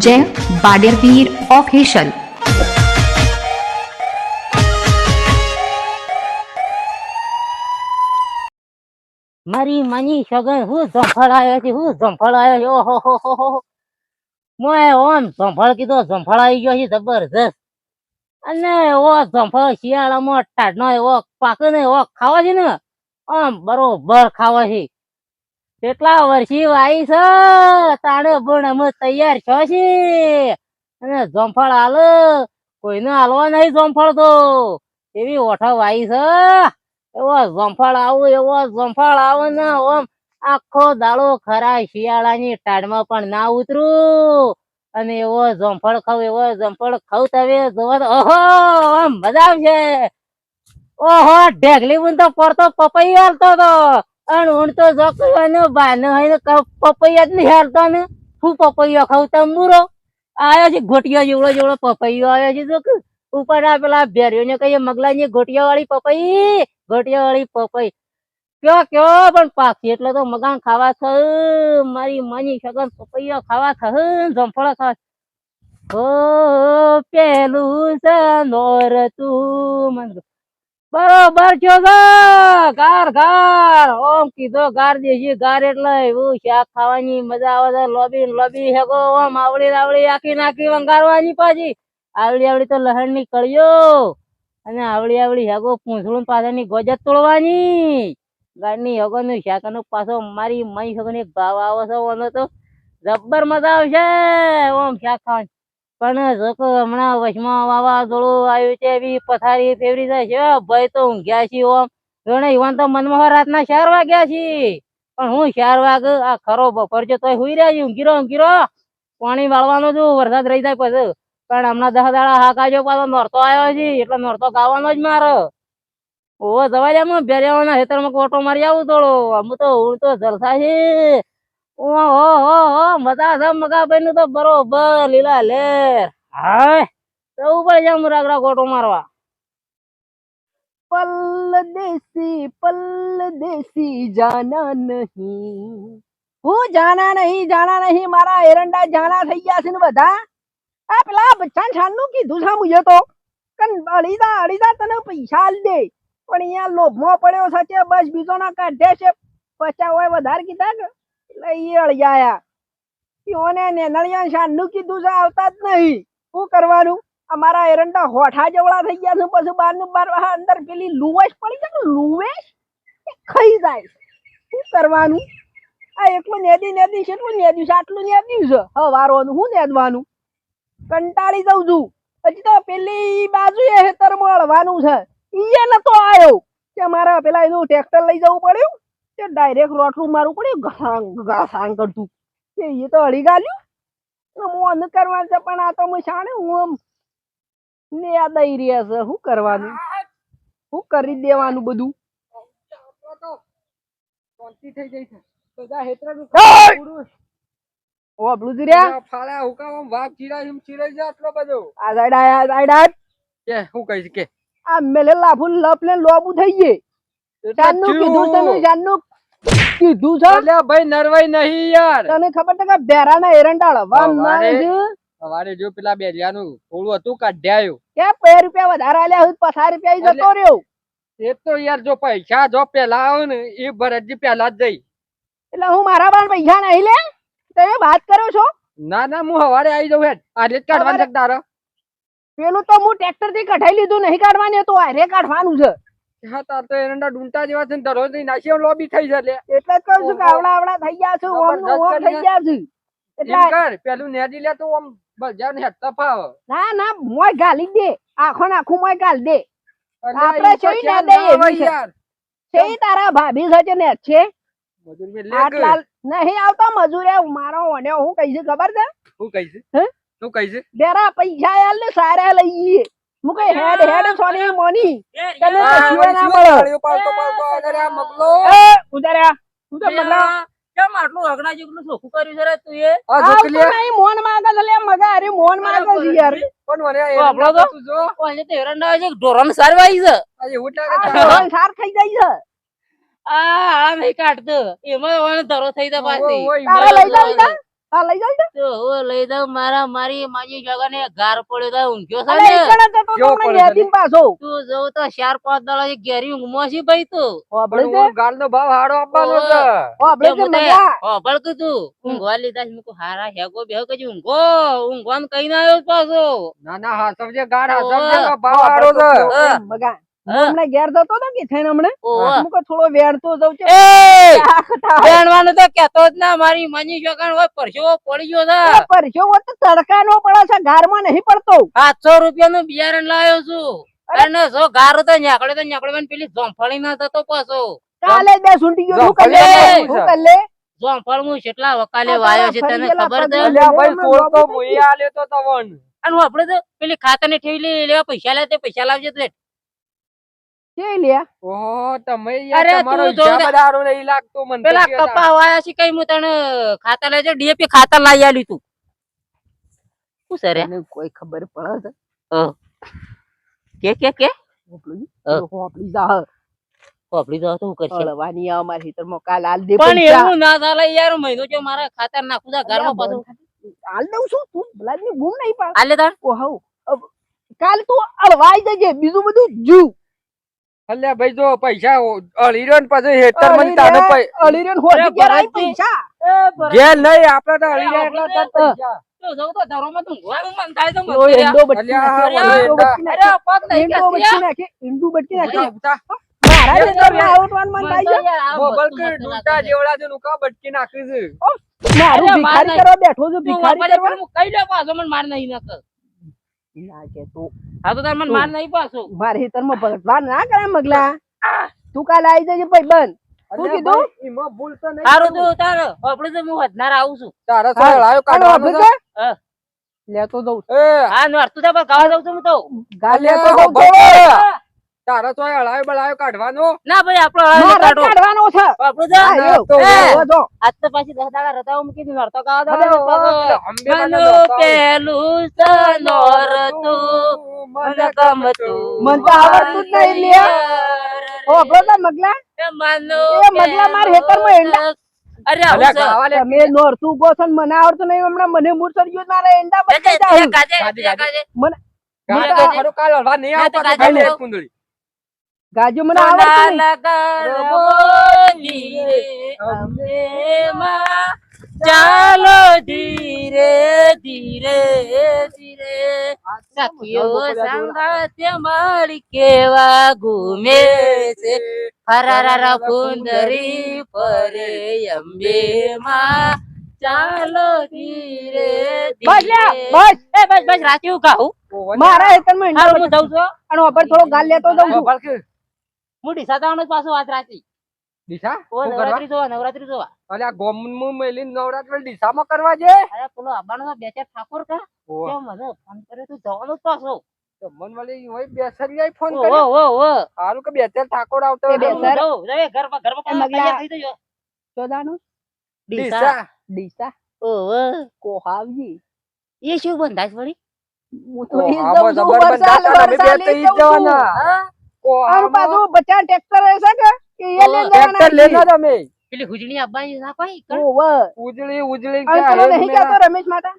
જય બાડેરવીર ઓફિશિયલ મારી માની સગન હું જંફળ આવ્યો છે હું જંફળ આવ્યો છે ઓહો હો હો હો હો. મોય ઓમ જંફળ કીધો જંફળ આવી ગયો છે જબરજસ્ત અને ઓ જંફળ શિયાળામાં ટાઢનો એવો પાકે ને એવો ખાવા છે ને આમ બરોબર ખાવા છે કેટલા વર્ષી વાઈ છે? તાણે પણ અમે તૈયાર છો અને જંફળ હાલ કોઈને હાલવા નહીં જંફળ તો. એવી ઓઠો વાઈ છે. એવો જંફળ આવું, એવો જંફળ આવો ને ઓમ આખો દાડો ખરા શિયાળાની ટાઢમાં પણ ના ઉતરું. અને એવો જોમફળ ખાવ એવો જમફળ ખાવ તમે જોવો ઓહો, આમ મજા આવશે. ઓહો ઢેગલી બુન તો પડતો પપૈયો હાલતો તો. અને ઊંડ તો જકવાનો બાનો હોય ને પપૈયા જ નહીં હાલતો ને હું પપૈયો ખાવ તંબુરો આયો છે ગોટિયો જેવડો જેવડો પપૈયો આવ્યો છે જોક ઉપર આ પેલા ભેરિયો કહીએ, મગલાની ઘોટિયા વાળી પપૈ ઘોટિયા વાળી પપૈ. કયો કયો, પણ પાકી એટલે તો મગાન ખાવા થ મારી માની સગન પપૈયા ખાવા થ જમફળ ખાવા. ઓ પેલું છે, નોર તું મન બરોબર છો ગાર ગાર ઓમ કીધો ગાર દેશી ગાર એટલે એવું શાક ખાવાની મજા આવે છે. લોબી લોબી હેગો ઓમ આવડી આવડી આખી નાખી વંગારવાની પાછી. આવડી આવડી તો લહણની કળિયો અને આવડી આવડી હેગો પૂંછડું પાછળની ગોજત તોડવાની. ગાડની હેગો નું શાકનું પાછો મારી મહી હગો એક ભાવ આવે છે. ઓનો તો જબ્બર મજા આવશે. ઓમ શાક ખાવાની. પણ જોકો હમણાં વચમાં વાવાઝોડું આવ્યું છે, એવી પથારી ફેવરી જાય છે. ભાઈ તો ઊંઘ્યા છીએ ઓમ. જોને ઈવાન તો મનમાં રાતના ચાર વાગ્યા છીએ. પણ હું ચાર વાગે આ ખરો બપોર છે તોય હુઈ રહ્યા છે ઊંઘીરો રહો પાણી વાળવાનો છું, વરસાદ રહી જાય પછી. પણ હમણાં દસ દાડા હાકાજો પાછો, નોરતો આવ્યો છે, એટલે નોરતો ગાવાનો જ મારો. ઓ જવા જાય બેરિયાવાના ખેતરમાં કોટો મારી આવું થોડો અમુ તો હું તો જલસા છે. ઓહો મજા છે મગાભાઈ નું તો બરોબર, લીલા લેર. હાય, જવું પડે છે મુરાગરા મારવા. પલ દેસી હું જાના નહીં જાના નહીં, મારા એરંડા જાના થઈ ગયા છે ને બધા? આ પેલા છાન છાનનું કીધું છે તો. કન અડીદા અડીદા તને પૈસા આલ દે. પણ અહીંયા લોભમાં પડ્યો છે બસ બીજો ના કાઢે છે. પચાવ હોય વધારે કીધા કે. અળિયાયા ઈઓને નેનળિયા શાનનું કીધું છે, આવતા જ નહીં. શું કરવાનું? અમારા એરંડા હોઠા જવળા થઈ ગયા છે, પછી બહારનું બાર અંદર પેલી લુવેશ પડી જાય લુવેશ? ખાઈ જાય. શું કરવાનું? આ એકલું નેદી નેદી છે, એટલું નેદ્યું છે, આટલું નેદ્યું છે. હવારોનું શું નેદવાનું? કંટાળી જઉં છું. હજી તો પેલી બાજુ એ હેતર મળવાનું છે. ઈએ નતો આવ્યો કે મારા પેલા એનું ટ્રેક્ટર લઈ જવું પડ્યું? કે ડાયરેક્ટ રોટલું મારું પડ્યું ઘાસાંગ કરતું. કે એ તો અડી ગાલ્યું. મોન કરવાનું છે પણ આ તો હું શાણે હું આમ ને આ દઈ રહ્યા છે. શું કરવાનું? શું કરી દેવાનું બધું? ઓ બ્લુઝ ફાળા હુકામ વાઘ ચીરા એમ ચીરાઈ જાય આટલો બધો. આ સાઈડ આ સાઈડ આયા. કે હું કહીશ કે? આ મેલે લાફુ લપ ને લોબુ થઈ ગયે. જાનનું કીધું તને જાનનું કીધું છે? એટલે ભાઈ નરવાઈ નહીં યાર. તને ખબર છે કે બેરાના એરંડા હળવા સવારે જો પેલા બેરિયાનું થોડું હતું કાઢ્યાયું. કે બે રૂપિયા વધારે આલ્યા હું તો રૂપિયા ઈ જતો રહ્યો. એ તો યાર જો પૈસા જો પેલા આવે ને એ ભરતજી પેલા જ જઈ એટલે હું મારા બાર પૈસા નહીં લે? તમે વાત કરો છો? ના ના હું હવારે આવી જાઉં હેડ. આજે જ કાઢવાનું છે તારો. પેલું તો હું ટ્રેક્ટરથી કઢાઈ લીધું નહીં કાઢવાની તો આરે કાઢવાનું છે. હા તાર તો એરંડા ડૂંટા જેવા છે ને દરરોજ નાસી લોબી થઈ જાય એટલે જ કહું છું કે આવડા આવડા થઈ ગયા છે ઓમ ઓમ થઈ ગયા છું. એટલે કર પેલું નેડી લે તો ઓમ બજાર ને હેઠતા ના ના મોય ગાલી દે. આખો ને આખું મોય ગાલ દે. આપણે ઈ તો જોઈ ખ્યાલ ના દે એવી છે. યાર. છે તારા ભાભી છે ને છે. મજૂર મેં લે આટલા નહીં આવતો મજૂરે મારો ઓને હું કહી છે ખબર છે? હું કહીશ હે? શું છે? બેરા પૈસા યાર ને સારા લઈ કઈ હેડ હેડ સોની મોની. તને જીવે ના મળે. પાડતો આગળ આ મગલો. એ ઉધાર્યા તું તો મતલબ કેમ આટલું અગણા જેટલું ચોખ્ખું કર્યું છે રે તું એ? આ જોકલિયા નહીં મોન માંગે છે લે મગા અરે મોન માંગે છે યાર. કોણ મને એ આપણો તો- તું જો. ઓલે તો એરંડા છે ઢોરણ સાર વાઈ છે આજે છે. ઢોરણ સાર થઈ જાય છે. આ આ નહીં કાઢતો. એમાં ઓને ધરો થઈ જાય પાછી. તારે લઈ તા? હા લઈ જાય તા? તો ઓ લઈ દઉં મારા મારી માજી જગાને ઘર પડ્યો તો ઊંઘ્યો છે ને જતો તો હમણાં પડે યાદીન પાછો તું જો તો ચાર પાંચ દાડા ઘેરી ઊંઘમાં છે ભાઈ તો હોભળે પણ છે? હું ગાલનો ભાવ હાડો આપવાનો છે હોભળે છે તે મને- મજા? હોભળ કે તું ઊંઘવા લીધા છે મુકો હારા હેગો બેહો કે ઊંઘો ઊંઘવાન કઈ ના આવ્યો પાછો ના ના હા સમજે ઓવે. હા સમજે ભાવ હાડો છે તો મગા. હું. હા. ઘેર જતો તો કે થઈને હમણે? હું. થોડો વેણતો જઉં છે. બેનવાનું તો કેતો જ ના મારી મની જોગણ હોય પરસેવો પડી ગયો છે પરસો તો તડકાનો પડે છે ગારમાં નહીં પડતો. પાંચસો રૂપિયા નું બિયારણ લાવ્યો છું. અને જો ગારો તો ન્યાકડે તો ન્યાકડે પેલી જોંફળી ના થતો પાછો. કાલે બે સૂંટી ગયો? જોંફળ હું કેટલા વકાલે વાયો છે તને ખબર છે? ભાઈ એમાં તો લોબી આલ્યો તો તવન. અને હું તો પેલી ખાતરની ઠેલી લેવા પૈસા લે તે પૈસા લાવજે તું છે લ્યા. ઓહો તમે અરે તું જો હિસાબ ને- જ હારો નહીં લાગતો મને તો પેલા કપા વાયા છે કઈ હું તને ખાતર લેજે ડીએપી ખાતર લાવી આલ્યું તું. શું સરે કોઈ ખબર પડે કે કે કે? હોપલી હા. હોપલી જા તો શું કરશે? હળવાની આ અમારા ખેતરમાં કાલ આલ દે પણ એવું ના ચાલે યાર મહિનો જો મારા ખાતર નાખું તા ઘરમાં પાછું. હાલ દઉં છું તું ભલાદની બૂમ નહીં પાડ. આલે તાર ઓ હઉ અબ કાલ તું અળવાઈ જજે બીજું બધું જુ. અલ્યા ભાઈ જો પૈસા અળી ને પછી હેતર મને તાનો રે, પૈ- અળી રે ને હોજી અરે ઘેર પૈસા. જે નહીં આપડે તો અળી એટલા તો પૈસા. તો જવું તો ધરોમાં તું ઊંઘવાનું મન થાય તો મત એંડો બટકી નાખે, એંડો અલ્યા. બટકી અરે પગ નહીં એંડો બટકી નાખે, બટકી નાખે. મારા મન થાય છે. મોબાઈલ કે ડૂટા જેવડા છે નુકા બટકી નાખી છે. મારું ભિખારી કરવા બેઠો છું ભિખારી કરવા. કઈ લે પાછો મને માર નહીં નાખ હા તો તાર મને માર નહીં પાછો. મારા ખેતરમાં ભગવાન ના કરે મગલા? તું કાલે આવી જજે ભાઈ બંધ. કીધું? ભૂલ તો નહીં સારું કરવું. તાર. આપણે તો હું વધનાર આવું છું. તારા. સોળ કાઢવાનો છે? લેતો જઉં. એ, હા નોરતું તા પર ગાવા જાઉં છું હું તો. ગાલ છું. રહે. તારા તો અળાયો બળાયો કાઢવાનો ના ભાઈ આપણો અળાયો કાઢો કાઢવાનો છે આપણો તો એવું. તો. જો, જો. આજ તો પાછી દસ દાડા રતાઓ મૂકી દીધું નરતો ગાવા અરે, જવાનું પાછો. ઓ, અંબે મને મનું પેલું સનોરતું મને મન મન તો આવડતું જ નહીં લે ઓ, તો મગલા એ મગલા માર હેતરમાં એંડા. અરે. તમે નોરતું છો મને આવડતું નહીં હમણાં મને મૂળ જ મારે એંડા તે- બચી જાય. તે તે. મને મને તો કાલ હળવા નહીં આવતા તો કાજે ખાઈ લે ખાધું. કુંડળી. ગાજુ મને. ચાલો ધીરે ધીરે ધીરે. સખીઓ સંગાતે મળી કેવા ઘૂમે છે. ફરારા ફુંદરી ફરે અંબેમાં ચાલો ધીરે ધીરે. બસ. એ બસ બસ રાતી હું કહું મારા હેતનમાં હું જઉં છું. અને ઉપર થોડો ગાલ લેતો જઉં છું. હું ડીસા જવાનો જ પાછો આજ રાતી દિશા ઓ નવરાત્રી જોવા નવરાત્રી જોવા. અલ્યા ગોમનું મેલીને નવરાત્રી દિશામાં કરવા છે અરે પેલો આબાનો બે ચાર ઠાકોર કા. કેમ મને ફોન કર્યો તું જવાનો જ પાછો. મન વાળી હોય બેસરિયાએ ફોન કર્યો? ઓ ઓ. હારું કે બે ચાર ઠાકોર આવતો મગલા. ડીસા. ડીસા. ઓ ઓ. કોહાવજી. એ શું બંધાશ વળી? હું તો જ જબર બે તો ઈ જ જ. જવાના. આમાં પાછું બચ્ચા ટ્રેક્ટર હશે કે એ એ લઈને ટ્રેક્ટર લેજો તમે પેલી હુજણી આપવાની ના કોઈ ઓવે. ઉજળી ઉજળી અને ક્યાં નહીં કહેતો રમેશ માતા?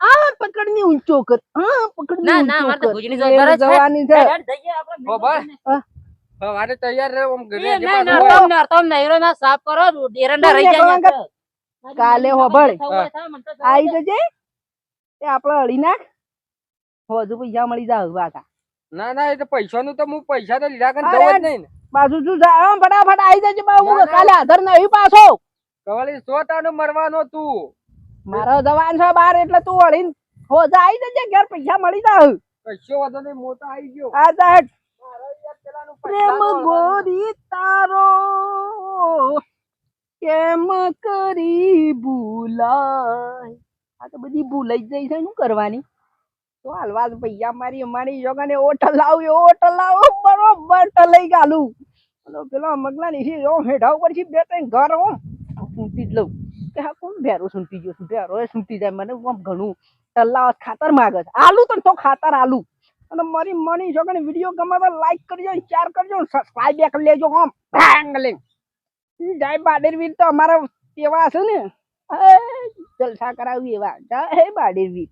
આ પકડની ઊંચો કર આ પકડની ના, ના, મારે ભુજની લઈને જબર જ છે. જવાની છે. હેડ જઈએ આપણે ઓ ભાઈ. મેં સવારે તૈયાર રહે આમ ઘરે એ ના, પાછું ના, તમ ના, તમ નૈરો ના સાફ કરો, એરંડા રહી જાય કાલે હોબળ જવા આઈ જજે. તે આપણે અડી નાખ. હજુ પૈસા મળી જાય વાકા ના ના એ તો પૈસાનું તો હું પૈસા તો લીધા કરી જવું જ નહીં ને. પાછું શું જાવ ફટાફટ આવી જજે બા હું ના, ના. કાલે આધર નહીં પાછો. કવાલી તાનો મરવાનો તું. મારો જવાન છે બાર એટલે તું અડીને હો જા આઈ જજે ઘેર પૈસા મળી જા કશો વાંધો નહીં મોટા આવી ગયો. આ જા મારો પ્રેમ ગોરી તારો કેમ કરી ભૂલાય? આ તો બધી ભૂલાઈ જાય છે શું કરવાની? તો હાલવા ભૈયા મારી અમારી જોગાને ઓટલ લાવ્યો ઓટલ લાવો બરોબર ટલાઈ ગાલું અને પેલો મગલા ની હેઠા ઉપર છે, બે ત્રણ ઘર ઓમ સૂંટી જ લઉં. કે હા, કોણ ભેરો સૂંટી ગયો? છું ભેરો એ સૂંટી જાય? મને આમ ઘણું ટલ્લા ખાતર માગે છે. આલુ તો તો ખાતર આલુ અને મારી મની છોકરી વીડિયો ગમે તો લાઈક કરજો શેર કરજો સબસ્ક્રાઈબ કરી લેજો આમ. ભાંગ લે જાય બાડેરવીર તો અમારા તેવા છે ને. જલસા કરાવી એવા. જય બાડેરવીર.